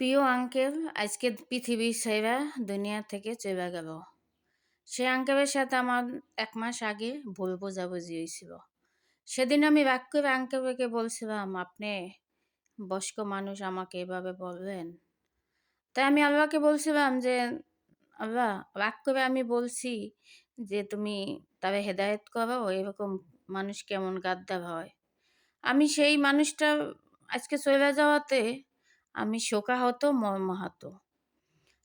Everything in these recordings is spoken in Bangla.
প্রিয় আঙ্কেল, আজকে পৃথিবীর সেরা দুনিয়া থেকে চলে গেল। সে আঙ্কেলের সাথে আমার এক মাস আগে ভুল বোঝাবুঝি হয়েছিল সেদিন আমি রাগ করে আঙ্কেলকে বলছিলাম, আপনি বয়স্ক মানুষ, আমাকে এভাবে বলবেন? তাই আমি আল্লাহকে বলছিলাম যে, আল্লাহ, রাগ করে আমি বলছি যে, তুমি তবে হেদায়েত করো, এরকম মানুষ কেমন গাদ্দার হয়? আমি সেই মানুষটা আজকে চলে যাওয়াতে আমি শোকাহত, মর্মাহত।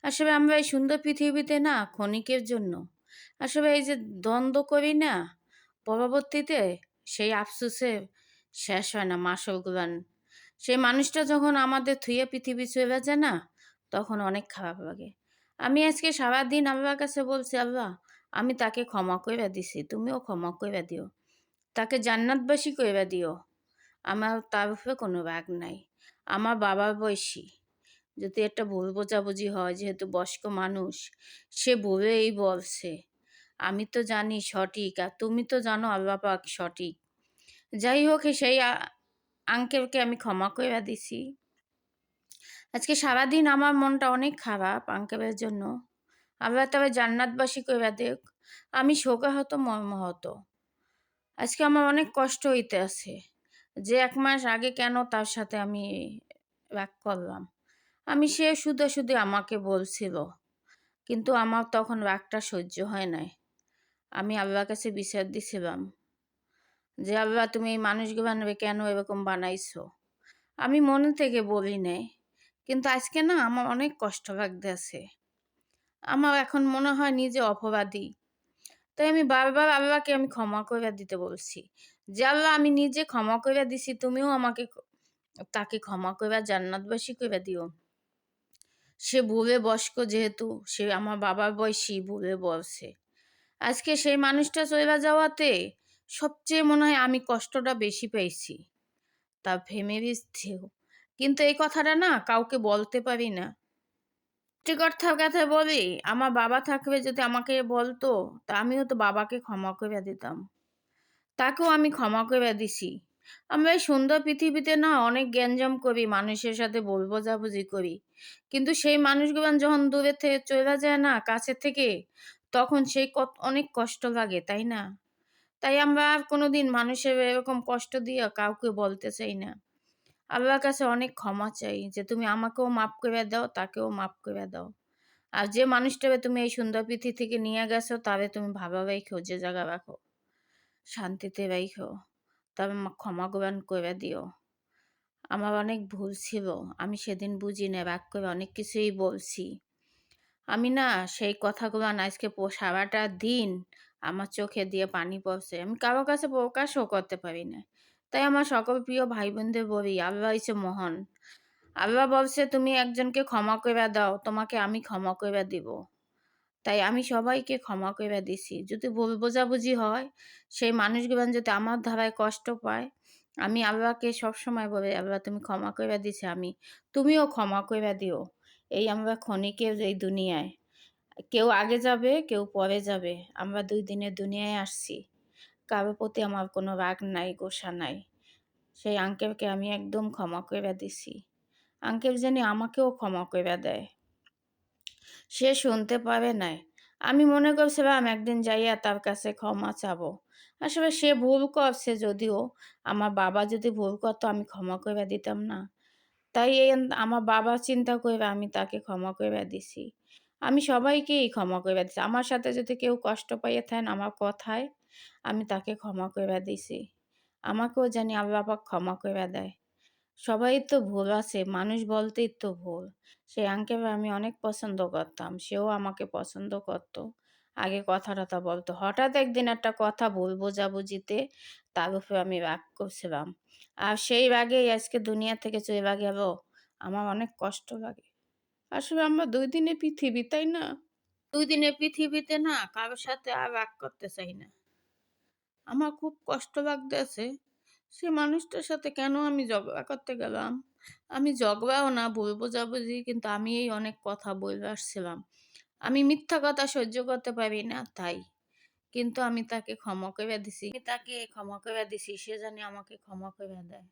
আসলে আমরা এই সুন্দর পৃথিবীতে না ক্ষণিকের জন্য। আসলে এই যে দ্বন্দ্ব করি না, পরবর্তীতে সেই আফসোসে শেষ হয় না মাসলগুলান সেই মানুষটা যখন আমাদের থুয়ে পৃথিবী চলে যায় না, তখন অনেক খারাপ লাগে। আমি আজকে সারাদিন আল্লাহর কাছে বলছি, আল্লাহ, আমি তাকে ক্ষমা করে দিছি, তুমিও ক্ষমা করে দিও। তাকে জান্নাতবাসী করে দিও। আমার তার উপরে কোনো রাগ নাই। আমার বাবার বয়সী। যদি একটা ভুল বোঝাবুঝি হয়, যেহেতু বয়স্ক মানুষ, সে বলেই বলছে। আমি তো জানি সঠিক, আর তুমি তো জানো আল্লাহ পাক সঠিক। যাই হোক সেই আঙ্কেলকে আমি ক্ষমা করে দিছি। আজকে সারাদিন আমার মনটা অনেক খারাপ আঙ্কেলের জন্য। আল্লাহ তবে জান্নাতবাসী করে দেখ আমি শোকাহত, মর্মহত। আজকে আমার অনেক কষ্ট হইতে আছে যে এক মাস আগে কেন তার সাথে আমি রাগ করলাম। আমি সে শুধু শুধু আমাকে বলছিল, কিন্তু আমার তখন রাগটা সহ্য হয় নাই। আমি আল্লাহর কাছে বিচার দিছিলাম যে, আল্লাহ, তুমি এই মানুষগুলো কেন? এরকম বানাইছো। আমি মনে থেকে বলি নাই, কিন্তু আজকে না আমার অনেক কষ্ট লাগতে আছে আমার এখন মনে হয় নিজে অপরাধী। তাই আমি বারবার আল্লাহকে আমি ক্ষমা করে দিতে বলছি। যে আল্লাহ আমি নিজে ক্ষমা করে দিছি, তুমিও আমাকে তাকে ক্ষমা করে জান্নাতবাসী করে দিও। সে ভুলে বয়স্ক যেহেতু, সে আমার বাবার বয়সী ভুলে বলছে আজকে সেই মানুষটা চলে যাওয়াতে সবচেয়ে মনে হয় আমি কষ্টটা বেশি পেয়েছি। তা ফ্যামিলির থেকেও কিন্তু এই কথাটা না কাউকে বলতে পারি না। কথার কথা বলি, আমার বাবা থাকবে যদি আমাকে বলতো, তা আমিও তো বাবাকে ক্ষমা করে দিতাম। তাকেও আমি ক্ষমা করে দিছি। আমরা সুন্দর পৃথিবীতে না অনেক জ্ঞানজাম করি, মানুষের সাথে বল বোঝাবুঝি করি। কিন্তু সেই মানুষগুলো যখন দূরে থেকে চলে যায় না কাছে থেকে, তখন সেই অনেক কষ্ট লাগে, তাই না? তাই আমরা আর কোনোদিন মানুষের এরকম কষ্ট দিয়ে কাউকে বলতে চাই না। আল্লাহর কাছে অনেক ক্ষমা চাই যে তুমি আমাকেও মাফ করে দাও, তাকেও মাফ করে দাও। আর যে মানুষটাকে তুমি এই সুন্দর পৃথিবী থেকে নিয়ে গেছো, তারে তুমি ভাবাবাই খোঁজে জায়গা রাখো। শান্তিতে রাইখো। তবে ক্ষমা গ্রহণ করে দিও। আমার অনেক ভুল ছিল, আমি সেদিন বুঝি না রাগ করে অনেক কিছুই বলছি। আমি না সেই কথাগুলো আজকে সারাটা দিন, আমার চোখে দিয়ে পানি পড়ছে। আমি কারও কাছে প্রকাশও করতে পারি না তাই আমার সকল প্রিয় ভাই বোনদের বলি, আল্লাহ হচ্ছে মহান। আল্লাহ বলছে, তুমি একজনকে ক্ষমা করে দাও, তোমাকে আমি ক্ষমা করে দিব। তাই আমি সবাইকে ক্ষমা করে দিছি। যদি বোঝাবুঝি হয়, সেই মানুষগুলো যদি আমার ধারায় কষ্ট পায়, আমি আল্লাহকে সবসময় বলে, আল্লাহ, তুমি ক্ষমা করে দিছে আমি, তুমিও ক্ষমা করে দিও। এই আমরা ক্ষণিকের এই দুনিয়ায়। কেউ আগে যাবে, কেউ পরে যাবে। আমরা দুই দিনের দুনিয়ায় আসছি। কারও প্রতি আমার কোনো রাগ নাই, গোসা নাই। সেই আঙ্কেলকে আমি একদম ক্ষমা করে দিছি। আঙ্কেল জানি আমাকেও ক্ষমা করে দেয়। সে শুনতে পারে নাই। আমি মনে করছিলাম একদিন যাইয়া তার কাছে ক্ষমা চাবো। আসলে সে ভুল করছে যদিও, আমার বাবা যদি ভুল করতো, আমি ক্ষমা করে দিতাম না। তাই এই আমার বাবা চিন্তা করে আমি তাকে ক্ষমা করে দিছি। আমি সবাইকেই ক্ষমা করে দিছি। আমার সাথে যদি কেউ কষ্ট পাইয়ে থাকেন আমার কথায়, আমি তাকে ক্ষমা করে দিছি। আমাকেও জানি আল্লাহ পাক ক্ষমা করে দেয়। সবাই তো ভুল আছে, মানুষ বলতেই তো ভুল। সেই আঙ্কেল আমি অনেক পছন্দ করতাম, সেও আমাকে পছন্দ করতো। আগে কথা টথা বলতো। হঠাৎ একদিন একটা কথা ভুল বোঝাবুঝিতে তার উপরে আমি রাগ করছিলাম। আর সেই রাগেই আজকে দুনিয়া থেকে চলে গেল। আমার অনেক কষ্ট লাগে। আসলে আমরা দুই দিনে পৃথিবী, তাই না? দুই দিনে পৃথিবীতে না কারোর সাথে আর রাগ করতে চাই না। আমার খুব কষ্ট লাগতেছে। সে মানুষটার সাথে কেন আমি ঝগড়া করতে গেলাম? আমি ঝগড়াও না, ভুল বোঝাবুঝি, কিন্তু আমি এই অনেক কথা বলে আসছিলাম। আমি মিথ্যা কথা সহ্য করতে পারি না, তাই। কিন্তু আমি তাকে ক্ষমা করে দিছি। তাকে ক্ষমা করে দিছি, সে জানি আমাকে ক্ষমা করে দেয়।